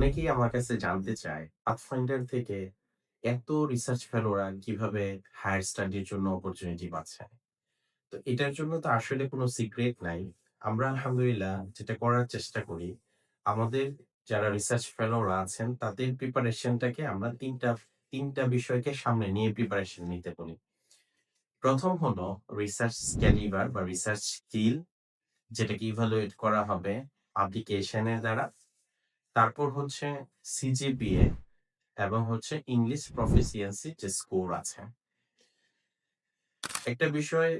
অনেকেই আমার কাছে জানতে চায়, পাথফাইন্ডার থেকে এত রিসার্চ ফেলোরা কীভাবে হায়ার স্টাডির জন্য অপরচুনিটি পাচ্ছে? তো এটার জন্য তো আসলে কোনো সিক্রেট নাই। আমরা আলহামদুলিল্লাহ যেটা করার চেষ্টা করি, আমাদের যারা রিসার্চ ফেলোরা আছেন তাদের প্রিপারেশনটাকে আমরা তিনটা তিনটা বিষয়কে সামনে নিয়ে প্রিপারেশন নিতে বলি। প্রথম হলো রিসার্চ ক্যালিবার বা রিসার্চ স্কিল যেটাকে ইভালুয়েট করা হবে পাবলিকেশন দ্বারা। তারপর হচ্ছে সিজিপিএ এবং হচ্ছে ইংলিশ প্রফিসিয়েন্সি যে স্কোর আছে। একটা বিষয়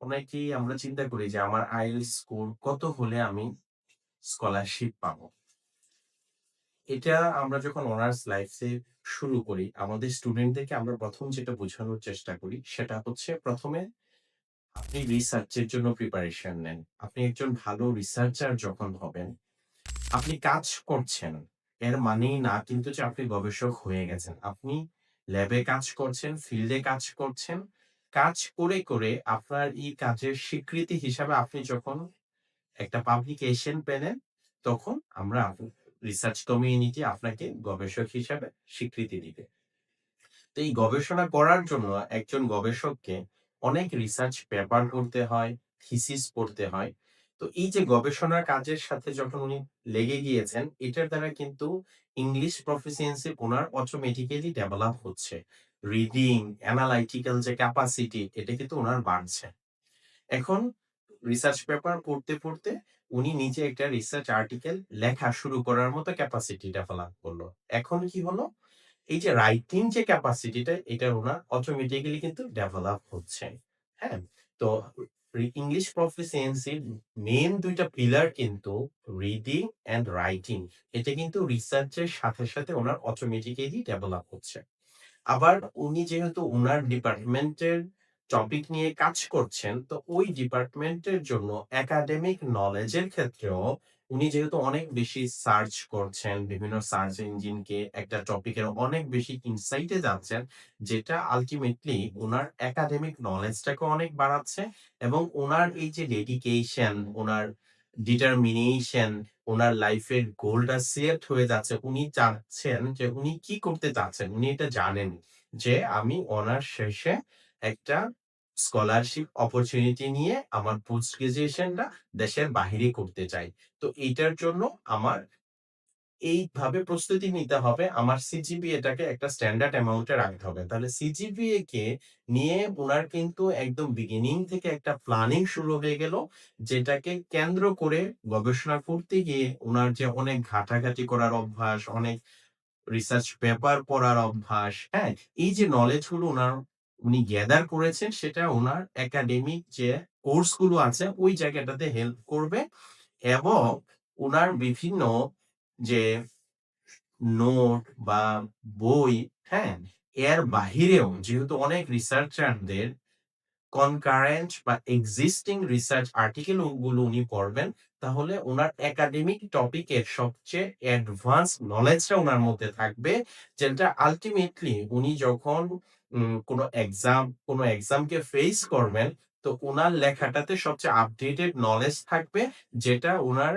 অনেকেই আমরা চিন্তা করি যে আমার আইএলটিএস স্কোর কত হলে আমি স্কলারশিপ পাবো? এটা আমরা যখন অনার্স লাইফে শুরু করি, আমাদের স্টুডেন্টদেরকে আমরা প্রথম যেটা বোঝানোর চেষ্টা করি সেটা হচ্ছে প্রথমে আপনি রিসার্চের জন্য প্রিপারেশন নেন। আপনি একজন ভালো রিসার্চার যখন হবেন, আপনি কাজ করছেন। এর মানেই না কিন্তু যে আপনি গবেষক হয়ে গেছেন। আপনি ল্যাবে কাজ করছেন, ফিল্ডে কাজ করছেন। কাজ করে, করে আপনার এই কাজের স্বীকৃতি হিসাবে আপনি যখন একটা পাবলিকেশন পেলেন, তখন আমরা রিসার্চ কমিউনিটি আপনাকে গবেষক হিসাবে স্বীকৃতি দিবে। তো এই গবেষণা করার জন্য একজন গবেষককে অনেক রিসার্চ পেপার পড়তে হয়, থিসিস পড়তে হয়। তো এই যে গবেষণার কাজের সাথে যখন উনি লেগে গিয়েছেন, এটার দ্বারা কিন্তু ইংলিশ প্রফিসিয়েন্সি উনার অটোমেটিক্যালি ডেভেলপ হচ্ছে। রিডিং, অ্যানালাইটিক্যাল যে ক্যাপাসিটি এটা কিন্তু উনার বাড়ছে। এখন রিসার্চ পেপার পড়তে, পড়তে উনি নিজে একটা রিসার্চ আর্টিকেল লেখা শুরু করার মতো ক্যাপাসিটি ডেভেলপ করল এখন কি হলো? এই যে রাইটিং যে ক্যাপাসিটিটা এটা ওনার অটোমেটিক্যালি কিন্তু ডেভেলপ হচ্ছে। হ্যাঁ? তো ইংলিশ প্রফিসিয়েন্সির মেন দুইটা পিলার কিন্তু রিডিং অ্যান্ড রাইটিং। এটা কিন্তু রিসার্চের সাথে, সাথে ওনার অটোমেটিক্যালি ডেভেলপ হচ্ছে। আবার উনি যেহেতু ওনার ডিপার্টমেন্টের টপিক নিয়ে কাজ করছেন, তো ওই ডিপার্টমেন্টের জন্য একাডেমিক নলেজের ক্ষেত্রেও উনি যেহেতু অনেক বেশি সার্চ করছেন, বিভিন্ন সার্চ ইঞ্জিনকে একটা টপিকের অনেক বেশি ইনসাইটে যাচ্ছেন, যেটা আলটিমেটলি ওনার একাডেমিক নলেজটাকে অনেক বাড়াচ্ছে এবং ওনার এই যে ডেডিকেশন, ওনার ডিটারমিনেশন, ওনার লাইফের গোলটা সেট হয়ে যাচ্ছে। উনি চাচ্ছেন যে উনি কি করতে চাচ্ছেন? উনি এটা জানেন যে আমি অনার্স শেষে একটা স্কলারশিপ অপরচুনিটি নিয়ে আমার পোস্ট গ্র্যাজুয়েশনটা দেশের বাহিরে করতে চাই। তো এইটার জন্য আমার এইভাবে প্রস্তুতি নিতে হবে। আমার সিজিপিএটাকে একটা স্ট্যান্ডার্ড অ্যামাউন্টে রাখতে হবে। তাহলে সিজিপিএ কে নিয়ে ওনার কিন্তু একদম বিগিনিং থেকে একটা প্ল্যানিং শুরু হয়ে গেল। যেটাকে কেন্দ্র করে গবেষণা করতে গিয়ে ওনার যে অনেক ঘাটাঘাটি করার অভ্যাস, অনেক রিসার্চ পেপার পড়ার অভ্যাস, হ্যাঁ? এই যে নলেজগুলো উনার উনি গ্যাদার করেছেন সেটা ওনার একাডেমিক যে কোর্সগুলো আছে ওই জায়গাটাতে হেল্প করবে এবং ওনার বিভিন্ন যে নোট বা বই, হ্যাঁ? এর বাহিরেও যেহেতু অনেক রিসার্চারদের কনকারেন্ট বা এক্সিস্টিং রিসার্চ আর্টিকেলগুলো উনি পড়বেন, তাহলে ওনার একাডেমিক টপিকের সবচেয়ে অ্যাডভান্স নলেজটা ওনার মধ্যে থাকবে। যেটা আলটিমেটলি উনি যখন কোনো এক্সাম কোনো এক্সামকে ফেস করবেন, তো ওনার লেখাটাতে সবচেয়ে আপডেটেড নলেজ থাকবে। যেটা ওনার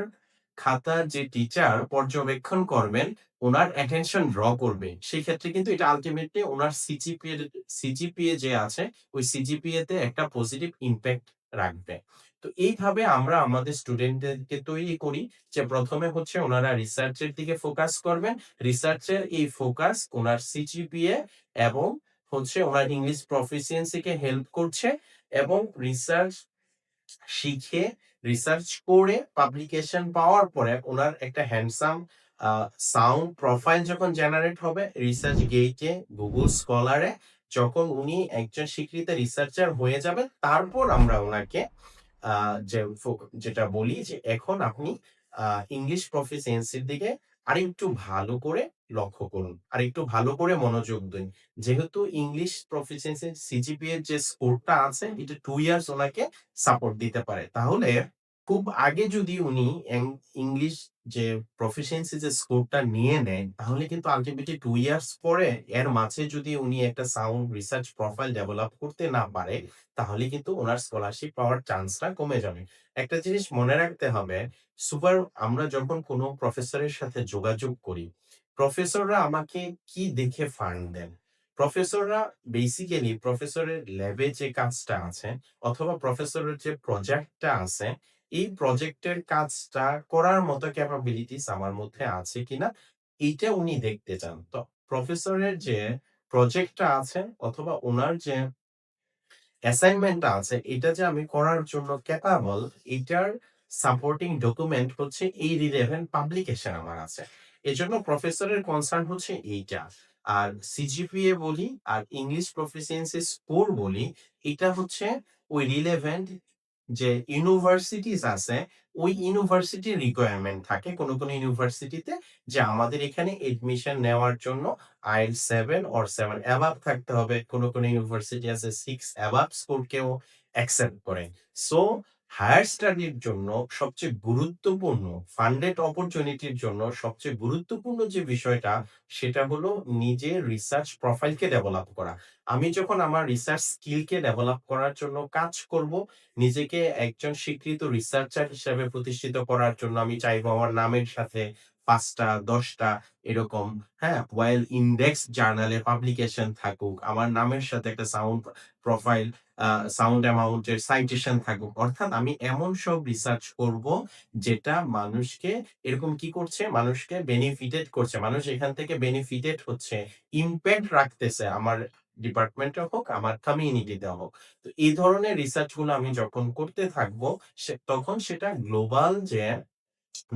খাতার যে টিচার পর্যবেক্ষণ করবেন, ওনার অ্যাটেনশন ড্র করবে। সেই ক্ষেত্রে কিন্তু এটা আল্টিমেটলি ওনার সিজিপিএ সিজিপিএ যে আছে, ওই সিজিপিএ তে একটা পজিটিভ ইমপ্যাক্ট রাখবে। তো এইভাবে আমরা আমাদের স্টুডেন্টদেরকে তৈরি করি যে প্রথমে হচ্ছে ওনারা রিসার্চ এর দিকে ফোকাস করবেন। রিসার্চ এর এই ফোকাস ওনার সিজিপিএ এবং হচ্ছে উনার ইংলিশ প্রফিসিয়েন্সি কে হেল্প করছে এবং রিসার্চ শিখে, রিসার্চ করে পাবলিকেশন পাওয়ার পরে ওনার একটা হ্যান্ডসাম সাউন্ড প্রোফাইল যখন জেনারেট হবে রিসার্চ গেইটে, গুগল স্কলারে যখন উনি একজন স্বীকৃত রিসার্চার হয়ে যাবেন, তারপর আমরা ওনাকে যে যেটা বলি যে এখন আপনি ইংলিশ প্রফিসিয়েন্সির দিকে আরেকটু ভালো করে লক্ষ্য করুন। আর একটু ভালো করে মনোযোগ দিন। যেহেতু ইংলিশ প্রফিসিয়েন্সি সিজিপিএ এর যে স্কোরটা আছে, এটা টু ইয়ার্স ওনাকে সাপোর্ট দিতে পারে। তাহলে খুব আগে যদি উনি ইংলিশ যে proficiency যে স্কোরটা নিয়ে নেয়, তাহলে কিন্তু আল্টিমেটলি 2 ইয়ার্স পরে এর মাঝে যদি উনি একটা সাউন্ড রিসার্চ প্রোফাইল ডেভেলপ করতে না পারে, তাহলে কিন্তু ওনার স্কলারশিপ পাওয়ার চান্সটা কমে যাবে। একটা জিনিস মনে রাখতে হবে, সুপার আমরা যখন কোনো প্রফেসরের সাথে যোগাযোগ করি, প্রফেসররা আমাকে কি দেখে ফান্ড দেন? প্রফেসররা বেসিক্যালি প্রফেসরের ল্যাবে যে কাজটা আছে অথবা প্রফেসরের যে প্রজেক্টটা আছে, এই প্রজেক্টের কাজটা করার মতো ক্যাপাবিলিটিস আমার মধ্যে আছে কিনা, এইটা উনি দেখতে চান। তো প্রফেসরের যে প্রজেক্টটা আছে অথবা উনার যে অ্যাসাইনমেন্টটা আছে, এটা যে আমি করার জন্য ক্যাপাবল, এটার সাপোর্টিং ডকুমেন্ট হচ্ছে এই রিলেভেন্ট পাবলিকেশন আমার আছে। এজন্য প্রফেসরের কনসার্ন হচ্ছে এইটা। আর সিজিপিএ বলি আর ইংলিশ প্রফিসিয়েন্সি স্কোর বলি, এটা হচ্ছে ওই রিলেভেন্ট যে ইউনিভার্সিটিস আছে, ওই ইউনিভার্সিটি রিকোয়ারমেন্ট থাকে কোন, কোন ইউনিভার্সিটিতে যে আমাদের এখানে এডমিশন নেওয়ার জন্য আইল সেভেন ওর সেভেন অ্যাবাব থাকতে হবে। কোন, কোন ইউনিভার্সিটি আছে 6 অ্যাবাভ স্কোরকেও অ্যাকসেপ্ট করে। সো হায়ার স্টাডির জন্য সবচেয়ে গুরুত্বপূর্ণ ফান্ডেড অপরচুনিটির জন্য সবচেয়ে গুরুত্বপূর্ণ যে বিষয়টা, সেটা হলো নিজের রিসার্চ প্রোফাইলকে ডেভেলপ করা। আমি যখন আমার রিসার্চ স্কিলকে ডেভেলপ করার জন্য কাজ করব, নিজেকে একজন স্বীকৃত রিসার্চার হিসেবে প্রতিষ্ঠিত করার জন্য আমি চাইব আমার নামের সাথে ৫ টা ১০ টা এরকম, হ্যাঁ? ওয়েল ইন্ডেক্স জার্নালে পাবলিকেশন থাকুক। আমার নামের সাথে একটা সাউন্ড প্রোফাইল সাউন্ড অ্যামাউন্ট এর সাইটেশন থাকুক। অর্থাৎ আমি এমন সব রিসার্চ করব, যেটা মানুষকে এরকম কি করছে? মানুষকে বেনিফিটেড করছে। মানুষ এখান থেকে বেনিফিটেড হচ্ছে, ইম্প্যাক্ট রাখতেছে আমার ডিপার্টমেন্টে হোক, আমার কমিউনিটিতে হোক। তো এই ধরনের রিসার্চগুলো আমি যখন করতে থাকব, তখন সেটা গ্লোবাল যে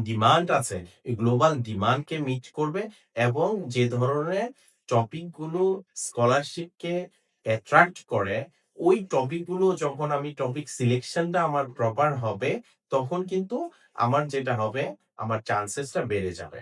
ডিমান্ড আছে, এই গ্লোবাল ডিমান্ডকে মিট করবে এবং যে ধরনের টপিকগুলো স্কলারশিপকে অ্যাট্রাক্ট করে, ওই টপিকগুলো যখন আমি টপিক সিলেকশনটা আমার প্রপার হবে, তখন কিন্তু আমার যেটা হবে, আমার চান্সেসটা বেড়ে যাবে।